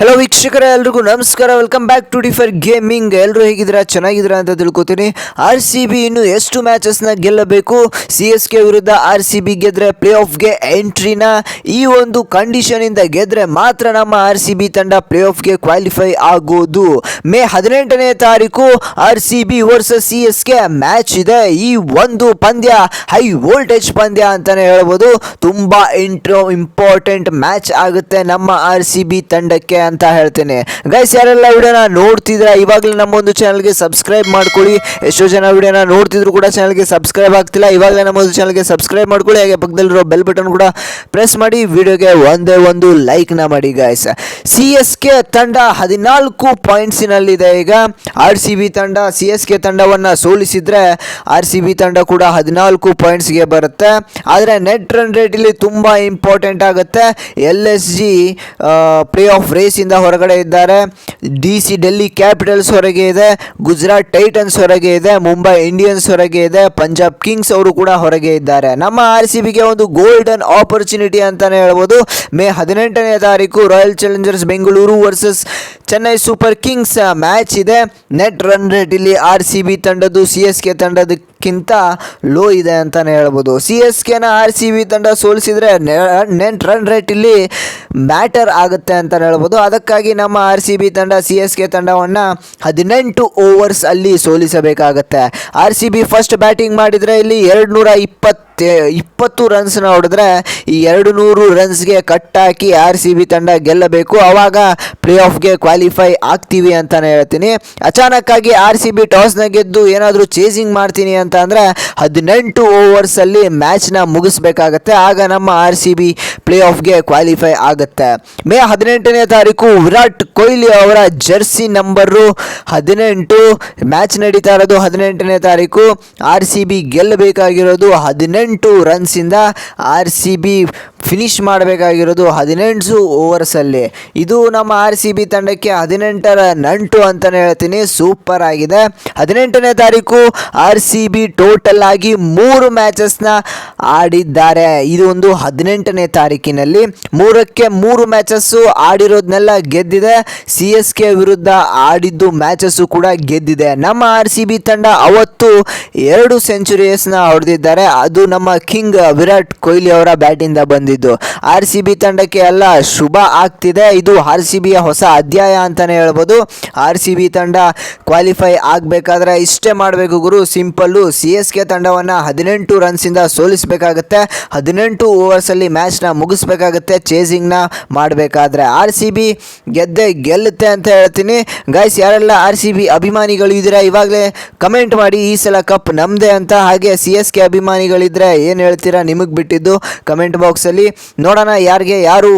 Hello ವೀಕ್ಷಕರ, ಎಲ್ರಿಗೂ ನಮಸ್ಕಾರ. Welcome back to differ gaming ಎಲ್ಲರೂ ಹೇಗಿದ್ದೀರಾ? ಚೆನ್ನಾಗಿದ್ದೀರಾ ಅಂತ ತಿಳ್ಕೊತೀನಿ. ಆರ್ ಸಿ ಬಿ ಇನ್ನು ಎಷ್ಟು ಮ್ಯಾಚಸ್ನ ಗೆಲ್ಲಬೇಕು? ಸಿ ಎಸ್ ಕೆ ವಿರುದ್ಧ ಆರ್ ಸಿ ಬಿ ಗೆದ್ರೆ ಪ್ಲೇ ಆಫ್ಗೆ ಎಂಟ್ರಿನ ಈ ಒಂದು ಕಂಡೀಷನಿಂದ ಗೆದ್ರೆ ಮಾತ್ರ ನಮ್ಮ ಆರ್ ಸಿ ಬಿ ತಂಡ ಪ್ಲೇ ಆಫ್ಗೆ ಕ್ವಾಲಿಫೈ ಆಗೋದು. ಮೇ ಹದಿನೆಂಟನೇ ತಾರೀಕು R C B versus C S K match ಇದೆ. ಈ ಒಂದು ಪಂದ್ಯ ಹೈ ವೋಲ್ಟೇಜ್ ಪಂದ್ಯ ಅಂತಲೇ ಹೇಳ್ಬೋದು. ತುಂಬ ಇಂಟ್ರೋ ಇಂಪಾರ್ಟೆಂಟ್ ಮ್ಯಾಚ್ ಆಗುತ್ತೆ ನಮ್ಮ ಆರ್ ಸಿ ಬಿ ತಂಡಕ್ಕೆ ಅಂತ ಹೇಳ್ತೀನಿ. ಗೈಸ್ ಯಾರೆಲ್ಲ ವಿಡಿಯೋನ ನೋಡ್ತಿದ್ರೆ ಇವಾಗಲೇ ನಮ್ಮ ಒಂದು ಚಾನಲ್ಗೆ ಸಬ್ಸ್ಕ್ರೈಬ್ ಮಾಡ್ಕೊಳ್ಳಿ. ಎಷ್ಟೋ ಜನ ವಿಡಿಯೋನ ನೋಡ್ತಿದ್ರು ಕೂಡ ಚಾನಲ್ಗೆ ಸಬ್ಸ್ಕ್ರೈಬ್ ಆಗ್ತಿಲ್ಲ, ಇವಾಗಲೇ ನಮ್ಮ ಒಂದು ಚಾನಲ್ಗೆ ಸಬ್ಸ್ಕ್ರೈಬ್ ಮಾಡ್ಕೊಳ್ಳಿ. ಹಾಗೆ ಪಕ್ಕದಲ್ಲಿರೋ ಬೆಲ್ ಬಟನ್ ಕೂಡ ಪ್ರೆಸ್ ಮಾಡಿ, ವಿಡಿಯೋಗೆ ಒಂದೇ ಒಂದು ಲೈಕ್ನ ಮಾಡಿ ಗೈಸ್ ಸಿ ಎಸ್ ಕೆ ತಂಡ ಹದಿನಾಲ್ಕು ಪಾಯಿಂಟ್ಸಿನಲ್ಲಿದೆ ಈಗ ಆರ್ ಸಿ ಬಿ ತಂಡ ಸಿ ಎಸ್ ಕೆ ತಂಡವನ್ನು ಸೋಲಿಸಿದ್ರೆ ಆರ್ ಸಿ ಬಿ ತಂಡ ಕೂಡ ಹದಿನಾಲ್ಕು ಪಾಯಿಂಟ್ಸ್ಗೆ ಬರುತ್ತೆ. ಆದರೆ ನೆಟ್ ರನ್ ಇಲ್ಲಿ ತುಂಬ ಇಂಪಾರ್ಟೆಂಟ್ ಆಗುತ್ತೆ. L S G play off ರೇಸಿಂದ ಹೊರಗಡೆ ಇದ್ದಾರೆ. ಡಿ ಸಿ ಡೆಲ್ಲಿ ಕ್ಯಾಪಿಟಲ್ಸ್ ಹೊರಗೆ ಇದೆ. ಗುಜರಾತ್ ಟೈಟನ್ಸ್ ಹೊರಗೆ ಇದೆ. ಮುಂಬೈ ಇಂಡಿಯನ್ಸ್ ಹೊರಗೆ ಇದೆ. ಪಂಜಾಬ್ ಕಿಂಗ್ಸ್ ಅವರು ಕೂಡ ಹೊರಗೆ ಇದ್ದಾರೆ. ನಮ್ಮ ಆರ್ ಸಿ ಬಿಗೆ ಒಂದು ಗೋಲ್ಡನ್ ಆಪರ್ಚುನಿಟಿ ಅಂತಾನೆ ಹೇಳ್ಬೋದು. ಮೇ ಹದಿನೆಂಟನೇ ತಾರೀಕು Royal Challengers Bengaluru versus Chennai Super Kings match ಇದೆ. ನೆಟ್ ರನ್ ರೇಟ್ ಇಲ್ಲಿ ಆರ್ ಸಿ ಬಿ ತಂಡದ್ದು, ಸಿ ಎಸ್ ಕೆ ತಂಡದಕ್ಕಿಂತ ಲೋ ಇದೆ ಅಂತಲೇ ಹೇಳ್ಬೋದು. ಸಿ ಎಸ್ ಕೆನ ಆರ್ ಸಿ ಬಿ ತಂಡ ಸೋಲಿಸಿದರೆ ನೆಟ್ ರನ್ ರೇಟ್ ಇಲ್ಲಿ ಮ್ಯಾಟರ್ ಆಗುತ್ತೆ ಅಂತ ಹೇಳ್ಬೋದು. ಅದಕ್ಕಾಗಿ ನಮ್ಮ ಆರ್ ಸಿ ಬಿ ತಂಡ, ಸಿ ಎಸ್ ಕೆ ತಂಡವನ್ನು ಹದಿನೆಂಟು ಓವರ್ಸ್ ಅಲ್ಲಿ ಸೋಲಿಸಬೇಕಾಗತ್ತೆ. R C B first batting ಮಾಡಿದರೆ ಇಲ್ಲಿ ಎರಡು ನೂರ ಇಪ್ಪತ್ತು ಇಪ್ಪತ್ತು ರನ್ಸ್ನ ಹೊಡೆದ್ರೆ ಈ ಎರಡು ನೂರು ರನ್ಸ್ಗೆ ಕಟ್ ಹಾಕಿ ಆರ್ ಸಿ ಬಿ ತಂಡ ಗೆಲ್ಲಬೇಕು. ಆವಾಗ ಪ್ಲೇ ಆಫ್ಗೆ ಕ್ವಾಲಿಫೈ ಆಗ್ತೀವಿ ಅಂತಲೇ ಹೇಳ್ತೀನಿ. ಅಚಾನಕ್ಕಾಗಿ ಆರ್ ಸಿ ಬಿ ಟಾಸ್ನ ಗೆದ್ದು ಏನಾದರೂ ಚೇಸಿಂಗ್ ಮಾಡ್ತೀನಿ ಅಂತ ಅಂದರೆ ಹದಿನೆಂಟು ಓವರ್ಸಲ್ಲಿ ಮ್ಯಾಚ್ನ ಮುಗಿಸ್ಬೇಕಾಗತ್ತೆ. ಆಗ ನಮ್ಮ ಆರ್ ಸಿ ಬಿ ಪ್ಲೇ ಆಫ್ಗೆ ಕ್ವಾಲಿಫೈ ಆಗುತ್ತೆ. ಮೇ ಹದಿನೆಂಟನೇ ತಾರೀಕು ವಿರಾಟ್ ಕೊಹ್ಲಿ ಅವರ ಜರ್ಸಿ ನಂಬರು ಹದಿನೆಂಟು. ಮ್ಯಾಚ್ ನಡೀತಾ ಇರೋದು ಹದಿನೆಂಟನೇ ತಾರೀಕು. ಆರ್ ಸಿ ಬಿ ಗೆಲ್ಲಬೇಕಾಗಿರೋದು ಹದಿನೆಂಟು. ರನ್ಸಿಂದ ಆರ್ ಸಿ ಬಿ ಫಿನಿಶ್ ಮಾಡಬೇಕಾಗಿರೋದು ಹದಿನೆಂಟು ಓವರ್ಸಲ್ಲಿ ಇದು ನಮ್ಮ ಆರ್ ಸಿ ಬಿ ತಂಡಕ್ಕೆ ಹದಿನೆಂಟರ ನಂಟು ಅಂತಲೇ ಹೇಳ್ತೀನಿ. ಸೂಪರ್ ಆಗಿದೆ. ಹದಿನೆಂಟನೇ ತಾರೀಕು ಆರ್ ಸಿ ಬಿ ಟೋಟಲ್ ಆಗಿ ಮೂರು ಮ್ಯಾಚಸ್ನ ಆಡಿದ್ದಾರೆ. ಇದು ಒಂದು ಹದಿನೆಂಟನೇ ತಾರೀಕಿನಲ್ಲಿ. ಮೂರಕ್ಕೆ ಮೂರು ಮ್ಯಾಚಸ್ಸು ಆಡಿರೋದನ್ನೆಲ್ಲ ಗೆದ್ದಿದೆ. ಸಿ ಎಸ್ ಕೆ ವಿರುದ್ಧ ಆಡಿದ್ದು ಮ್ಯಾಚಸ್ಸು ಕೂಡ ಗೆದ್ದಿದೆ. ನಮ್ಮ ಆರ್ ಸಿ ಬಿ ತಂಡ ಅವತ್ತು ಎರಡು ಸೆಂಚುರಿಯಸ್ನ ಹೊಡೆದಿದ್ದಾರೆ. ಅದು ನಮ್ಮ ಕಿಂಗ್ ವಿರಾಟ್ ಕೊಹ್ಲಿ ಅವರ ಬ್ಯಾಟಿಂದ ಬಂದಿದ್ದು. ಆರ್ ಸಿ ಬಿ ತಂಡಕ್ಕೆ ಎಲ್ಲ ಶುಭ ಆಗ್ತಿದೆ. ಇದು ಆರ್ ಸಿ ಬಿಯ ಹೊಸ ಅಧ್ಯಾಯ ಅಂತಲೇ ಹೇಳ್ಬೋದು. ಆರ್ ಸಿ ಬಿ ತಂಡ ಕ್ವಾಲಿಫೈ ಆಗಬೇಕಾದ್ರೆ ಇಷ್ಟೇ ಮಾಡಬೇಕು ಗುರು. ಸಿಂಪಲ್ಲು ಸಿ ಎಸ್ ಕೆ ತಂಡವನ್ನು ಹದಿನೆಂಟು ರನ್ಸಿಂದ ಸೋಲಿಸಬೇಕಾಗತ್ತೆ. ಹದಿನೆಂಟು ಓವರ್ಸಲ್ಲಿ ಮ್ಯಾಚ್ನ ಮುಗಿಸ್ಬೇಕಾಗತ್ತೆ. ಚೇಸಿಂಗ್ನ ಮಾಡಬೇಕಾದ್ರೆ. ಆರ್ ಸಿ ಬಿ ಗೆದ್ದೆ ಗೆಲ್ಲುತ್ತೆ ಅಂತ ಹೇಳ್ತೀನಿ. ಗಾಯ್ಸ್ ಯಾರೆಲ್ಲ ಆರ್ ಸಿ ಬಿ ಅಭಿಮಾನಿಗಳು ಇದ್ದೀರಾ, ಇವಾಗಲೇ ಕಮೆಂಟ್ ಮಾಡಿ ಈ ಸಲ ಕಪ್ ನಮ್ಮದೇ ಅಂತ. ಹಾಗೆ ಸಿ ಎಸ್ ಕೆ ಅಭಿಮಾನಿಗಳಿದ್ದರೆ ಏನು ಹೇಳ್ತೀರಾ ನಿಮಗೆ ಬಿಟ್ಟಿದ್ದು ಕಮೆಂಟ್ ಬಾಕ್ಸಲ್ಲಿ ನೋಡೋಣ ಯಾರಿಗೆ ಯಾರು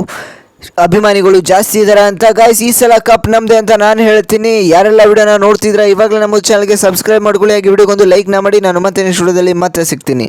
ಅಭಿಮಾನಿಗಳು ಜಾಸ್ತಿ ಇದ್ದಾರೆ ಅಂತ. ಗಾಯ್ಸ್ ಈ ಸಲ ಕಪ್ ನಮ್ಮದೇ ಅಂತ ನಾನು ಹೇಳ್ತೀನಿ. ಯಾರೆಲ್ಲ ವಿಡಿಯೋನ ನೋಡ್ತಿದ್ರೆ ಇವಾಗಲೇ ನಮ್ಮ ಚಾನಲ್ಗೆ ಸಬ್ಸ್ಕ್ರೈಬ್ ಮಾಡ್ಕೊಳ್ಳಿ. ಹಾಗೆ ವಿಡಿಯೋಗೊಂದು ಲೈಕ್ನ ಮಾಡಿ. ನಾನು ಮತ್ತೆ ನೆಕ್ಸ್ಟ್ ವಿಡಿಯೋದಲ್ಲಿ ಮತ್ತೆ ಸಿಗ್ತೀನಿ.